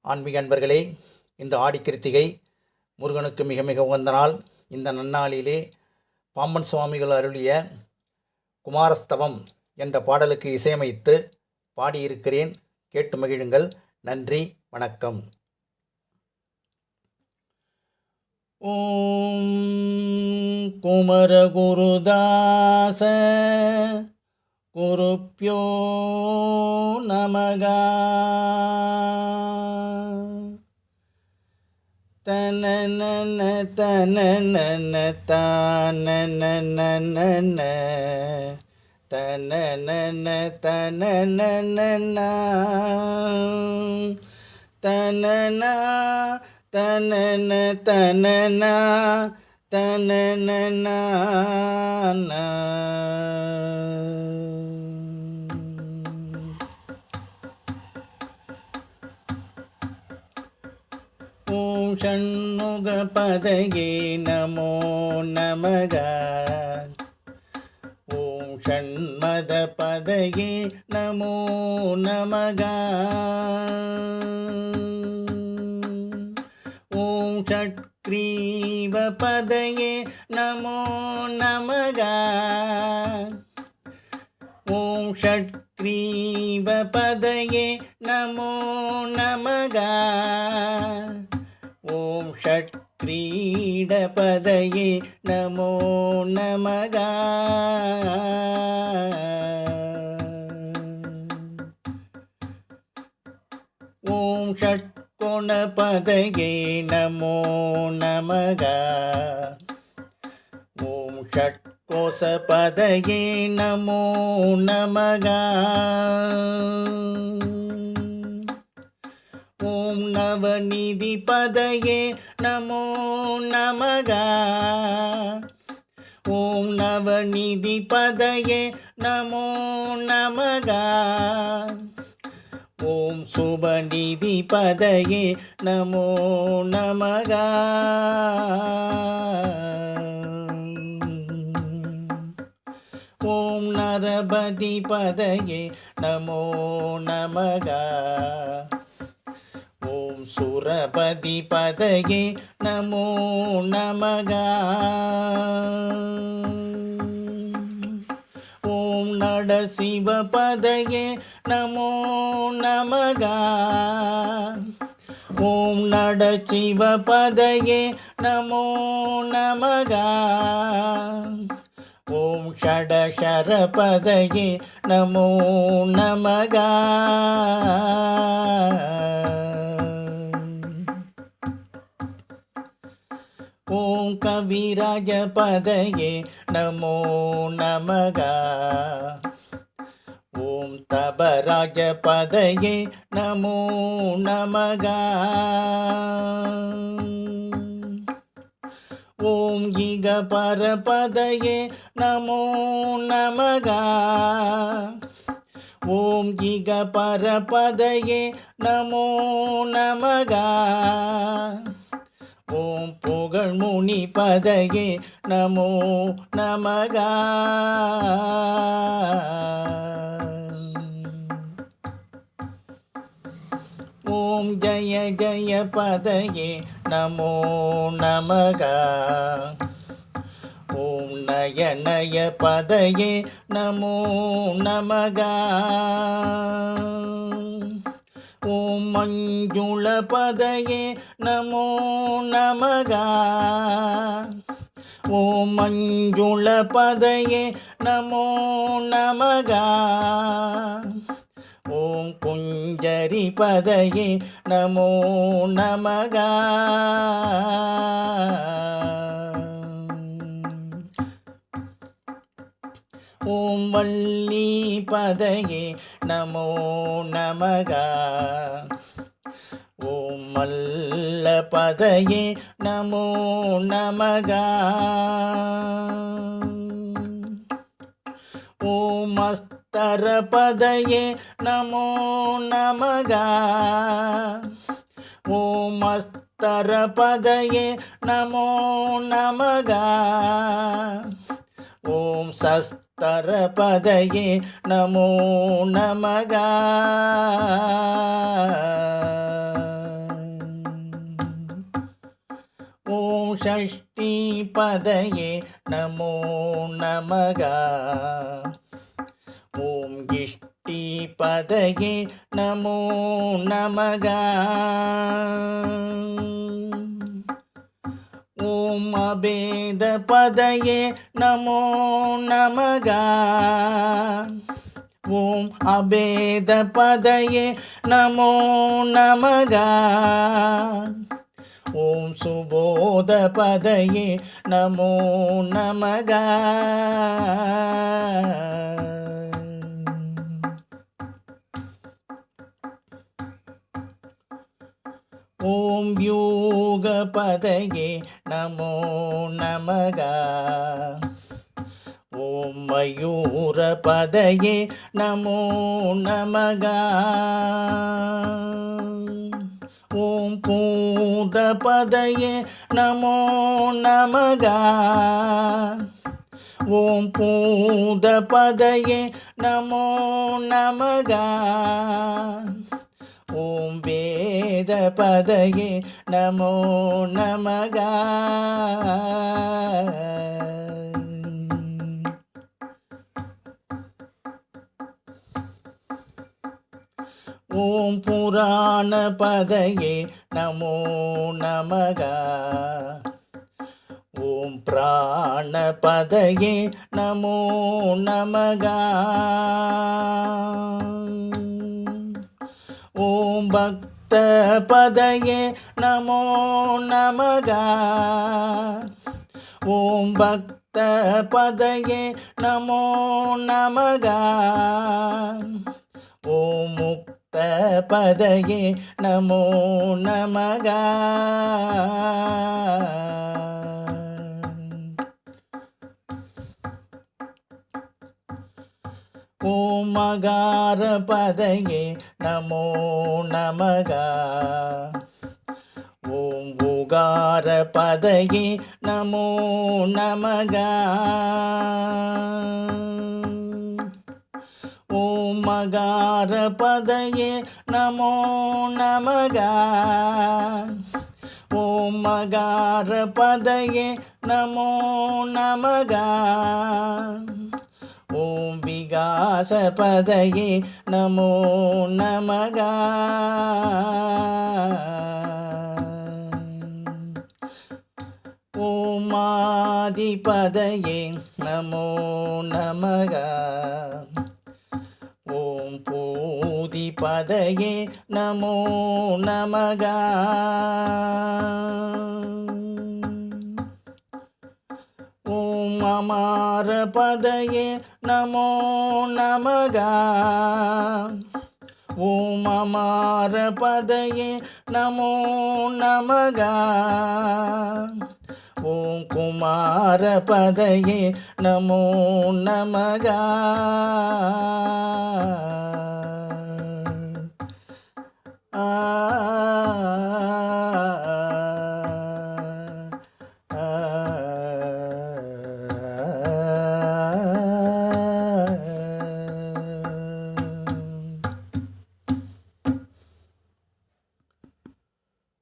ஆன்மீக அன்பர்களே இன்று ஆடிக்கிருத்திகை முருகனுக்கு மிக மிக உகந்த நாள். இந்த நன்னாளிலே பாம்பன் சுவாமிகள் அருளிய குமாரஸ்தவம் என்ற பாடலுக்கு இசையமைத்து பாடியிருக்கிறேன். கேட்டு மகிழுங்கள். நன்றி வணக்கம். ஓம் குமரகுருதாச குருப்பியோ நமகா. தனனன தனனன தானனனன தனனன தனனன தனனா தனன தனனா தனனன ஓம் ஷண்முக பதயே நமோ நமக ஓம் ஷண்மத பதயே நமோ நமக ஓம் ஷட்க்ரீவ பதயே நமோ நமக ஓம் ஷட்க்ரீவ பதயே நமோ நமக ஓம் ஷட்க்ரீடபதயே நமோ நமக ஓம் ஷட்குணபதயே நிதிபதையே நமோ நமக. ஓம் நவநிதிபதையே நமோ நமக. ஓம் சுபநிதிபதையே நமோ நமக. ஓம் நரபதி பதையே நமோ நமகா. சுரபதி பதயே நமோ நமக. ஓம் நட சிவ பதயே நமோ நமக. ஓம் நட சிவ பதயே நமோ நமக. ஓம் ஷடஷர பதயே நமோ நமக. ஓம் கவிராஜ பதையே நமோ நமக. ஓம் தபராஜ பதையே நமோ நமக. ஓம் இக பரபதயே நமோ நமக. ஓம் இக பரபதயே நமோ நமகா. ஓம் புகழ் முனி பதயே நமோ நமகா. ஓம் ஜய ஜய பதகே நமோ நமகா. ஓம் நய நய பதகே நமோ நமகா. ஓம் நமோ நமகா. ஓம் மஞ்சுளபதயே நமோ நமகா. ஓம் குஞ்சரி பதையே நமோ நமகா. ஓம் வள்ளி பதையே நமோ நமகா. மல்ல பதையே நமோ நமகா. ஓமஸ்தர பதையே நமோ நமகா. ஓமஸ்தர பதையே நமோ நமகா. ஓம் சஸ்தர பதயே நமோ நமகா. பதையே நமோ நமகா. ஓம் இஷ்டி பதையே நமோ நமகா. ஓம் அபேத பதையே நமோ நமகா. ஓம் அபேத பதையே நமோ நமகா. ஓம் சுபோத பதையே நமோ நமக. ஓம் யூக பதையே நமோ நமக. ஓம் மயூர பதையே நமோ நமகா. அமுத பதையே நமோ நமகா. ஓம் பூத பதையே நமோ நமகா. ஓம் வேத பதையே நமோ நமகா. புராண பதையே நமோ நமக. ஓம் பிராண பதையே நமோ நமக. ஓம் பக்த பதையே நமோ நமக. ஓம் பக்த பதையே நமோ நமக. ஓம் முக்த பதையே நமோ நமகா. ஓம் மகார பதையே நமோ நமகா. ஓம் ஓகார பதையே நமோ நமகா. மகார பதையே நமோ நமகா. ஓம் மகார பதையே நமோ நமகா. ஓம் விகாச பதையே நமோ நமகா. ஓம் ஆதிபதையே நமோ நமகா. பதையே நமோ நமகா. ஓம் அமார பதையே நமோ நமகா. ஓம் அமார பதையே நமோ நமகா. ஓம் குமார பதையே நமோ நமகா. Ah.